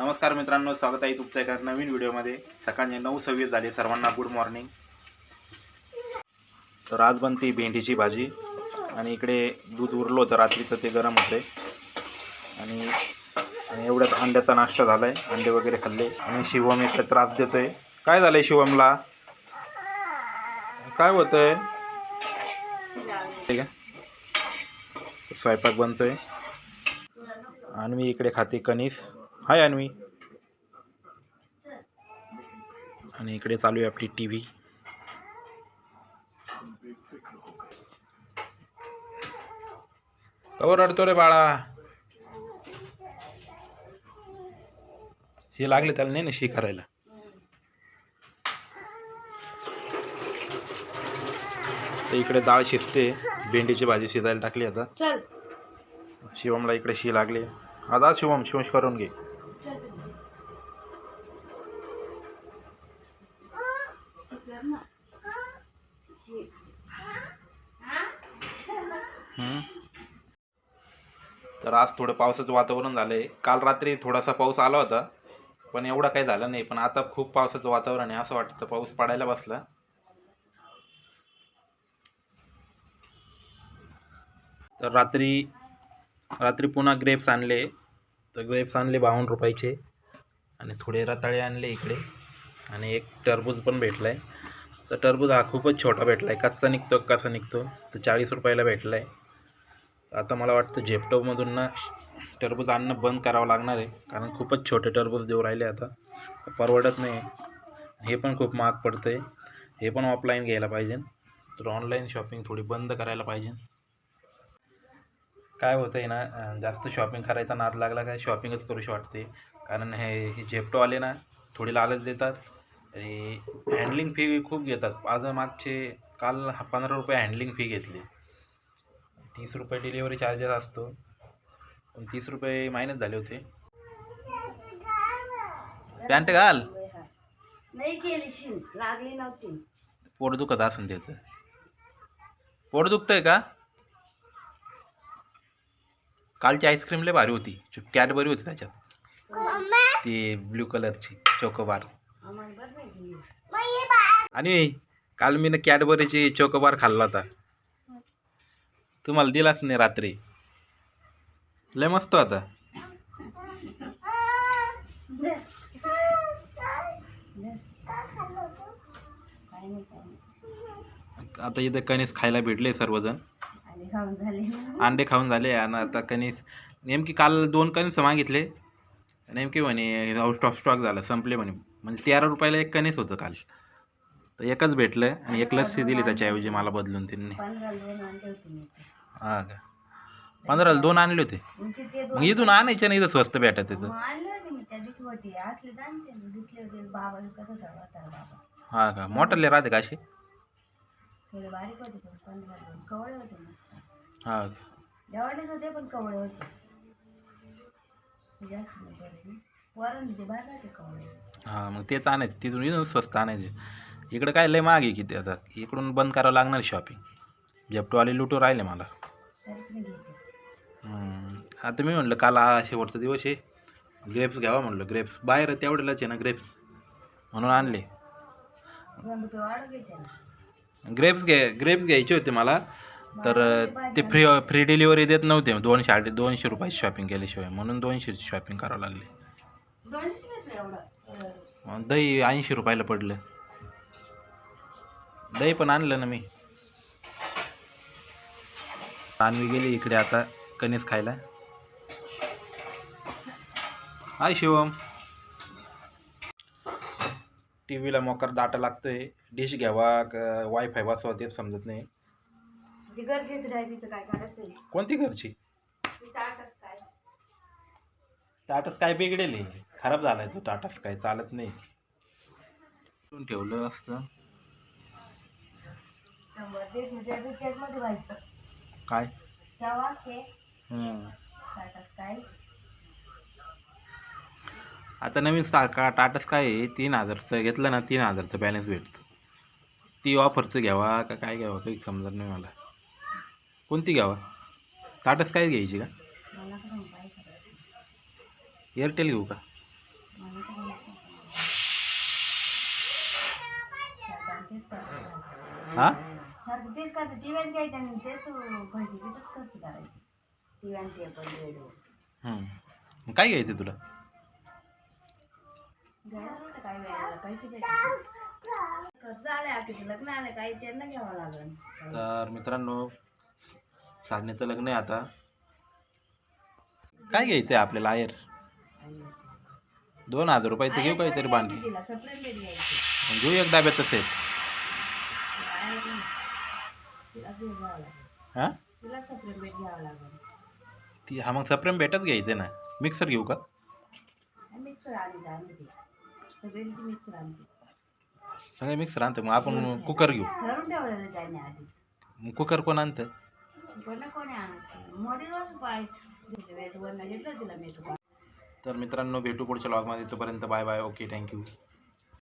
नमस्कार मित्रांनो स्वागत आहे तुमच्या एका नवीन व्हिडिओमध्ये. सकाळचे नऊ सव्वीस झाले सर्वांना गुड मॉर्निंग तर आज बनते भेंडीची भाजी आणि इकडे दूध उरलो होतं रात्रीचं ते गरम होते. आणि एवढ्यात अंड्याचा नाश्ता झाला आहे अंडे वगैरे खाल्ले. आणि शिवम इकडे त्रास देतोय. काय झालंय शिवमला? काय होतंय? ठीक आहे. स्वयंपाक बनतोय. मी इकडे खाते कणीस. हाय अन्वी. आणि इकडे चालू आहे आपली टी व्ही कवर रडतो रे बाळा. हे लागले त्याला नाही ना शी करायला. तर इकडे डाळ शिजते. भेंडीची भाजी शिजायला टाकली आता. चल. शिवमला इकडे शी लागली. आज शिवम शिवश करून घे. तर आज थोडं पावसाचं वातावरण झालंय. काल रात्री थोडासा पाऊस आला होता पण एवढा काही झाला नाही. पण आता खूप पावसाचं वातावरण आहे असं वाटतं पाऊस पडायला बसला. तर रात्री रात्री पुन्हा ग्रेप्स आणले. तर ग्रेप्स आणले बावन्न रुपयाचे आणि थोडे रताळे आणले इकडे. आणि एक टरबूज पण भेटला आहे तर टरबूज हा खूपच छोटा भेटला आहे कच्चा निघतो कसा निघतो? तर चाळीस रुपयाला भेटला आहे आता मला वाटतं झेपटोमधून ना टरबूज आणणं बंद करावं लागणार आहे. कारण खूपच छोटे टरबूज देऊ राहिले आता. परवडत नाही. हे पण खूप महाग पडतं आहे हे पण ऑफलाईन घ्यायला पाहिजे. तर ऑनलाईन शॉपिंग थोडी बंद करायला पाहिजे. काय होतं आहे ना जास्त शॉपिंग करायचा नाद लागला काय शॉपिंगच करूशी वाटते. कारण हे हे आले ना थोडी लालच देतात. आणि हँडलिंग फी खूप घेतात. आज मागचे काल पंधरा रुपये हँडलिंग फी घेतली. तीस रुपये डिलिव्हरी चार्जेस असतो. पण तीस रुपये मायनस झाले होते. पॅन्ट घाल. नाही केली शिन. लागली नव्हती. पोट दुखत असेल त्याचं. पोट दुखतंय का? कालची आईस्क्रीम लय भारी होती. कॅडबरी होती त्याच्यात. ती ब्ल्यू कलरची चोकोबार आम्हाला बरं नाही दिली. आणि काल मी ना कॅडबरीची चोकोबार खाल्ला होता. तुम्हाला दिलाच नाही रात्री. लय मस्त आता आता इथं कणीस खायला भेटले सर्वजण. अंडे खाऊन झाले आणि आता कणीस. नेमकी काल दोन कणीस मागितले. नेमके म्हणे आउट ऑफ स्टॉक झाला संपले म्हणे. म्हणजे तेरा रुपयाला एक कणीस होतं काल. तर एकच भेटलं आणि एक लस्सी दिली त्याच्याऐवजी मला बदलून त्यांनी. हां का? पंधराला दोन आणले होते? मग इथून आणायचे ना इथं स्वस्त भेटत तिथं हां का? मोठरले राहते का असे? हां नाही हां मग तेच आणायचे. तिथून इथून स्वस्त आणायचे. इकडं काय लय आहे किती आता? इकडून बंद करावं लागणार शॉपिंग झेप्टोवाले लुटू राहिले मला. आता मी म्हटलं काल हा शेवटचा दिवस आहे. ग्रेप्स घ्यावा म्हटलं ग्रेप्स बाहेर तेवढ्यालाच आहे ना ग्रेप्स म्हणून आणले. दोन ग्रेप्स घे ग्रेप्स घ्यायचे होते मला. तर ते फ्री फ्री डिलिव्हरी देत नव्हते. दोनशे आठ दोनशे रुपयाची शॉपिंग केल्याशिवाय. म्हणून दोनशेची शॉपिंग करावं लागली. मग दही ऐंशी रुपयाला पडलं. दही पण आणलं ना मी. आणवी गेली इकडे आता कणीस खायला. हाय शिवम. टी व्हीला मोकर डाटा लागतोय. डिश घ्यावा का वायफाय बसवा तेच समजत नाही. जे गरजेचं राहायचं तिथं काय करायचं आहे? कोणती घरची? काय? टाटा स्काय बिघडेल आहे. खराब झालाय तो टाटा स्काय चालत नाही. ठेवलं असतं. शंभर तेच म्हणजे रिचार्जमध्ये व्हायचं. काय? तेव्हा ते हम्म. टाटा काय? आता नवीन सा का टाटा स्काय आहे? तीन हजारचं घेतलं ना तीन हजारचं बॅलन्स भेटतो. ती ऑफरचं घ्यावा का काय घ्यावा? काही समजत नाही मला. कोणती घ्यावा? टाटा स्काय घ्यायची का? मला कसं पाहिजे एअरटेल घेऊ का? मला तर माहीत नाही. सारखं तेच करते. हां? सारखं तेच करते टी व्ही घ्यायचं आणि तेच भाजी तेच खर्च करायची. टी व्ही रेडिओ हं. मग काय घ्यायचं तुला? घ्यायला नव्हतं काय वेळेला पैसे भेटले खर्च आले आखीचं लग्न आलं काही त्यांना घ्यावं लागेल. तर मित्रांनो साधनेचं लग्न आहे आता. काय घ्यायचं आहे आपल्याला? आयर? दोन हजार रुपयाचं घेऊ काहीतरी भांडी. तिला घ्यायची. घेऊ एक डब्याचं सेट तिला ते घ्यावं लागेल हां? ती हा मग सप्रेम भेटच घ्यायचं ना? मिक्सर घेऊ का? सगळे मिक्सर आणतं मग आपण कुकर घेऊ. मग कुकर कोण आणतं? तर मित्रांनो भेटू पुढच्या लॉगमध्ये तोपर्यंत बाय बाय ओके थँक्यू